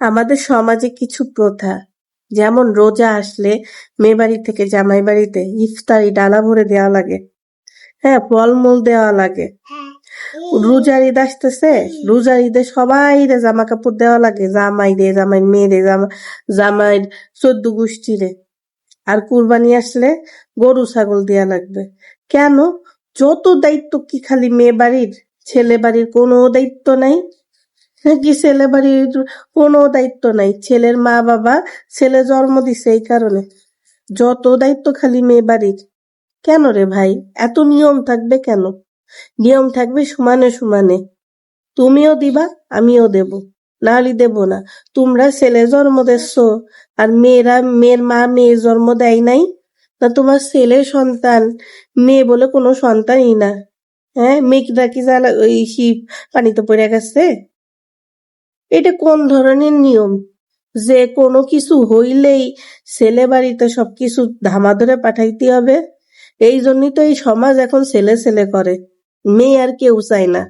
আমাদের সমাজে কিছু প্রথা, যেমন রোজা আসলে মেয়ে বাড়ি থেকে জামাই বাড়িতে ইফতারি ডালা ভরে দেওয়া লাগে। হ্যাঁ ফলমূল দেওয়া লাগে। রোজার ঈদ আসতেছে, রোজার ঈদে সবাই রে জামা কাপড় দেওয়া লাগে জামাই রে জামাই মেয়ে রে জামা জামাই চোদ্দ গোষ্ঠী রে আর কুরবানি আসলে গরু, ছাগল দেওয়া লাগবে। কেন? যত দায়িত্ব কি খালি মেয়ে বাড়ির, ছেলে বাড়ির কোনো দায়িত্ব নাই। নাকি ছেলে বাড়ির কোনো দায়িত্ব নাই। ছেলের মা বাবা ছেলে জন্ম দিছে এই কারণে। যত দায়িত্ব খালি মেয়ে বাড়ির। কেন রে ভাই? এত নিয়ম থাকবে কেন? নিয়ম থাকবে সমানে সমানে। তুমিও দিবা, আমিও দেব। নাহলে দেব না। তোমরা ছেলে জন্ম দিচ্ছ আর মেয়েরা, মেয়ের মা মেয়ে জন্ম দেয় নাই, তা তোমার ছেলে সন্তান, মেয়ে বলে কোনো সন্তানই না। হ্যাঁ মেয়েটা কি জ্বালা ওই পানিতে পড়ে গেছে? এটা কোন ধরনের নিয়ম? যে কোনো কিছু হইলেই ছেলে বাড়িতে সবকিছু ধামা ধরে পাঠাইতে হবে। এই জন্যই তো এই সমাজ এখন ছেলে ছেলে করে। মেয়ে আর কেউ চায় না।